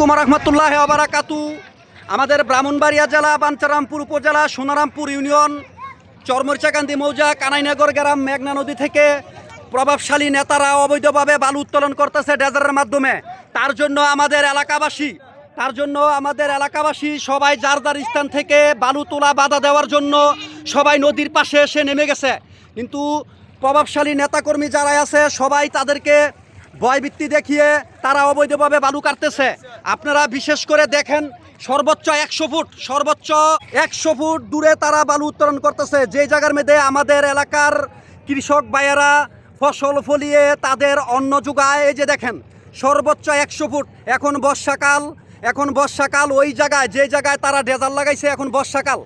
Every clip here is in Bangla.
আলাইকুম রহমতুল্লাহ আবারাকাতু আমাদের ব্রাহ্মণবাড়িয়া জেলা বাঞ্চারামপুর উপজেলা, সোনারামপুর ইউনিয়ন চরমরিচাকান্দি মৌজা, কানাইনগর গ্রাম, মেঘনা নদী থেকে প্রভাবশালী নেতারা অবৈধভাবে বালু উত্তোলন করতেছে ডেজারের মাধ্যমে। তার জন্য আমাদের এলাকাবাসী, তার জন্য আমাদের এলাকাবাসী সবাই যার যার স্থান থেকে বালু তোলা বাধা দেওয়ার জন্য সবাই নদীর পাশে এসে নেমে গেছে। কিন্তু প্রভাবশালী নেতাকর্মী যারা আছে, সবাই তাদেরকে ভয়ভিত্তি দেখিয়ে তারা অবৈধভাবে বালু কাটতেছে। আপনারা বিশেষ করে দেখেন, সর্বোচ্চ একশো ফুট, সর্বোচ্চ একশো ফুট দূরে তারা বালু উত্তোলন করতেছে। যে জায়গার মধ্যে আমাদের এলাকার কৃষক ভাইয়েরা ফসল ফলিয়ে তাদের অন্ন যোগায়, এই যে দেখেন, সর্বোচ্চ একশো ফুট। এখন বর্ষাকাল এখন বর্ষাকাল ওই জায়গায়, যে জায়গায় তারা ডেজার লাগাইছে, এখন বর্ষাকাল।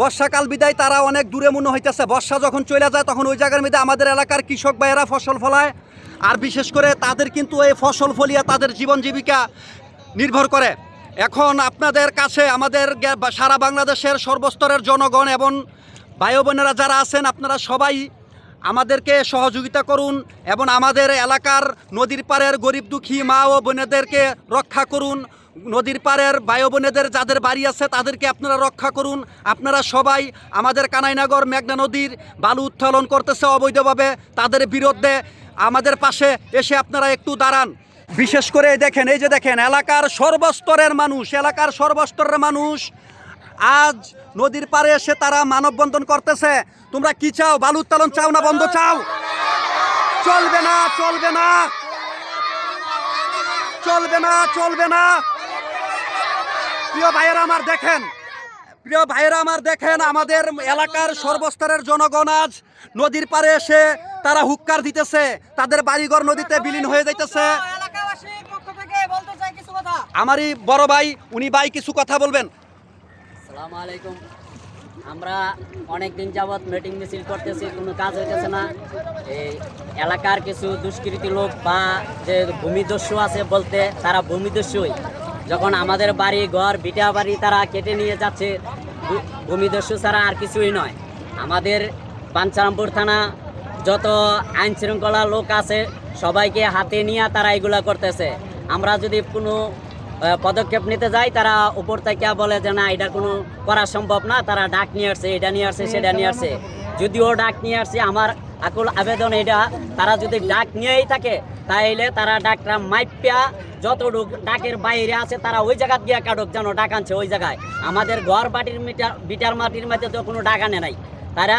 বর্ষাকাল বিদায় তারা অনেক দূরে মনে হইতেছে। বর্ষা যখন চলে যায়, তখন ওই জায়গার মধ্যে আমাদের এলাকার কৃষক ভাইয়েরা ফসল ফলায়। আর বিশেষ করে তাদের কিন্তু এই ফসল ফলিয়া তাদের জীবন জীবিকা নির্ভর করে। এখন আপনাদের কাছে আমাদের সারা বাংলাদেশের সর্বস্তরের জনগণ এবং ভাই বোনেরা যারা আছেন, আপনারা সবাই আমাদেরকে সহযোগিতা করুন এবং আমাদের এলাকার নদীর পাড়ের গরিব দুঃখী মা ও বোনেদেরকে রক্ষা করুন। নদীর পাড়ের ভাই বোনেদের যাদের বাড়ি আছে, তাদেরকে আপনারা রক্ষা করুন। আপনারা সবাই আমাদের কানাইনগর, মেঘনা নদীর বালু উত্তোলন করতেছে অবৈধভাবে। তাদের বিরুদ্ধে আমাদের পাশে এসে আপনারা একটু দাঁড়ান। বিশেষ করে দেখেন, এই যে দেখেন, এলাকার সর্বস্তরের মানুষ, এলাকার সর্বস্তরের মানুষ আজ নদীর পাড়ে এসে তারা মানববন্ধন করতেছে। তোমরা কি চাও? বালু উত্তোলন চাও না বন্ধ চাও? চলবে না চলবে না। চলবে না চলবে না। প্রিয় ভাইয়েরা আমার দেখেন প্রিয় ভাইয়েরা আমার দেখেন, আমাদের এলাকার সর্বস্তরের জনগণ আজ নদীর পারে এসে তারা হুক্কার দিতেছে। তাদের বাড়িঘর নদীতে বিলীন হয়ে যাইতেছে। আমারই বড় ভাই, উনি ভাই কিছু কথা বলবেন। আলাইকুম। আমরা অনেক দিন যাবৎ মিটিং মিছিল করতেছি, কোনো কাজ হইতেছে না। এই এলাকার কিছু দুষ্কৃতী লোক বা যে ভূমিদস্যু আছে বলতে তারা ভূমিদস্যুই। যখন আমাদের বাড়ি ঘর বিটা বাড়ি তারা কেটে নিয়ে যাচ্ছে ভূমিদস্যু ছাড়া আর কিছুই নয়। আমাদের পাঞ্চারামপুর থানা যত আইন শৃঙ্খলা লোক আছে সবাইকে হাতে নিয়ে তারা এগুলা করতেছে। আমরা যদি কোনো পদক্ষেপ নিতে যাই তারা উপর থেকে বলে যে না এটা কোনো করা সম্ভব না। তারা ডাক নিয়ে আসছে এটা নিয়ে আসছে সেটা নিয়ে আসছে। যদিও ডাক নিয়ে আসছে আমার আকুল আবেদন এটা। তারা যদি ডাক নিয়েই থাকে, তাইলে তারা ডাকটা মাইপিয়া যতটুক ডাকের বাইরে আছে, তারা ওই জায়গা গিয়ে কাটুক যেন ডাক আনছে ওই জায়গায়। আমাদের ঘর বাটির মিটার, বিটার মাটির মধ্যে তো কোনো ডাক আনে নাই। তারা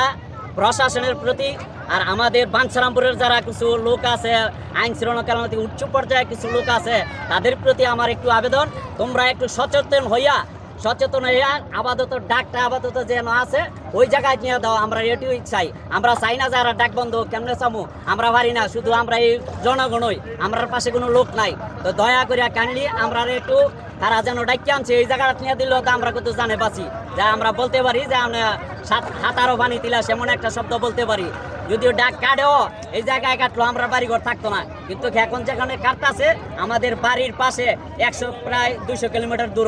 প্রশাসনের প্রতি আর আমাদের বাঞ্ছারামপুরের যারা কিছু লোক আছে, আইন শৃঙ্খলার মধ্যে উচ্চ পর্যায়ে কিছু লোক আছে, তাদের প্রতি আমার একটু আবেদন। তোমরা একটু সচেতন হইয়া সচেতন হইয়া আপাতত ডাকটা আপাতত যেন আছে, ওই জায়গায় নিয়ে দাও আমরা এটিও চাই। আমরা চাই না যারা ডাক বন্ধ কেমনে চামু? আমরা পারি না, শুধু আমরা এই জনগণই, আমরার পাশে কোনো লোক নাই। তো দয়া করিয়া কানলি আমরা একটু তারা যেন ডাকি আনছে এই জায়গাটা নিয়ে দিল তো আমরা কিন্তু জানে বাঁচি। যা আমরা বলতে পারি যে আমরা সাত হাতারও বানি দিলা সেমন একটা শব্দ বলতে পারি। যদিও ডাক কাটেও এই জায়গায় কাটলো আমরা বাড়িঘর থাকতো না। কিন্তু এখন যেখানে কাটতাছে আমাদের বাড়ির পাশে একশো প্রায় দুশো কিলোমিটার দূর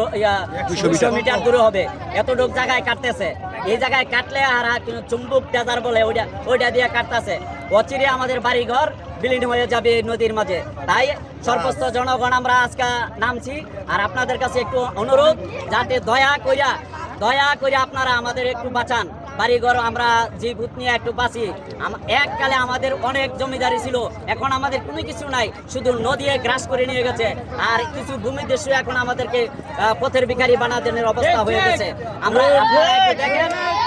200 দুশো মিটার দূরে হবে। এতটুক জায়গায় কাটতেছে। এই জায়গায় কাটলে আর চুম্বুক টেজার বলে ওইটা ওইটা দিয়ে কাটতেছে। অচিরে আমাদের বাড়িঘর বিলীন হয়ে যাবে নদীর মাঝে। তাই সর্বস্ত জনগণ আমরা আজকে নামছি। আর আপনাদের কাছে একটু অনুরোধ যাতে দয়া কইরা দয়া করে আপনারা আমাদের একটু বাঁচান। বাড়িঘর আমরা যে ভূত নিয়ে একটু বাঁচি। এককালে আমাদের অনেক জমিদারি ছিল এখন আমাদের কোনো কিছু নাই। শুধু নদী গ্রাস করে নিয়ে গেছে। আর কিছু ভূমি দেশ এখন আমাদেরকে পথের ভিখারি বানাদের অবস্থা হয়ে গেছে। আমরা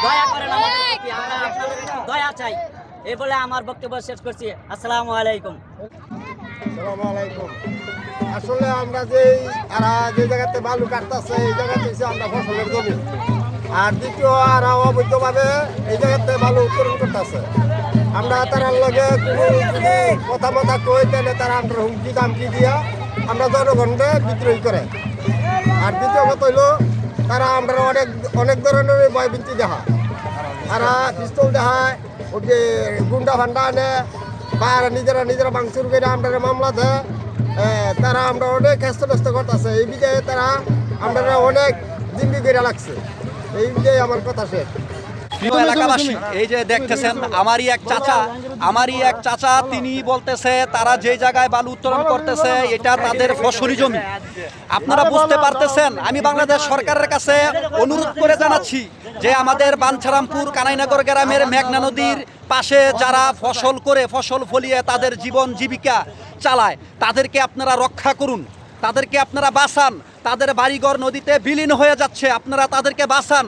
দয়া করেন আমাদের আমরা আপনাদের দয়া চাই। এই বলে আমার বক্তব্য শেষ করছি। আসসালামু আলাইকুম। আসলে আমরা যে এরা যে জায়গাতে বালু কাটতেছে, এই জায়গাতে আমরা ফসলের জমি। আর দ্বিতীয়, আর অবৈধভাবে এই জায়গাতে বালু উত্তোলন করতেছে। আমরা তারার লগে কথা মতা কই, তাহলে তারা আমরা হুমকি, দামকি দিয়া আমরা জনগণকে বিদ্রোহী করে। আর দ্বিতীয় কথা হইল, তারা আমরা অনেক অনেক ধরনের ভয়বৃত্তি দেখা তারা পিস্তল দেখায় যে গুন্ডা ফান্ডা আনে বা নিজেরা নিজেরা মাংসুর করে আমরা মামলা দেয় তারা আমরা অনেক ব্যস্ত ব্যস্ত করতেছে। এই বিজয়ে তারা আমরা অনেক জিন্দি করে লাগছে এই বিজয়ে আমার কথা শেষ। প্রিয় এলাকাবাসী এই যে দেখতেছেন আমারই এক চাচা আমারই এক চাচা তিনি বলতেছে তারা যে জায়গায় বালু উত্তোলন করতেছে এটা তাদের ফসলি জমি। আপনারা বুঝতে পারতেছেন আমি বাংলাদেশ সরকারের কাছে অনুরোধ করে জানাচ্ছি যে আমাদের বাঞ্ছারামপুর কানাইনগর গ্রামের মেঘনা নদীর পাশে যারা ফসল করে ফসল ফলিয়ে তাদের জীবন জীবিকা চালায় তাদেরকে আপনারা রক্ষা করুন তাদেরকে আপনারা বাঁচান তাদের বাড়িঘর নদীতে বিলীন হয়ে যাচ্ছে আপনারা তাদেরকে বাঁচান।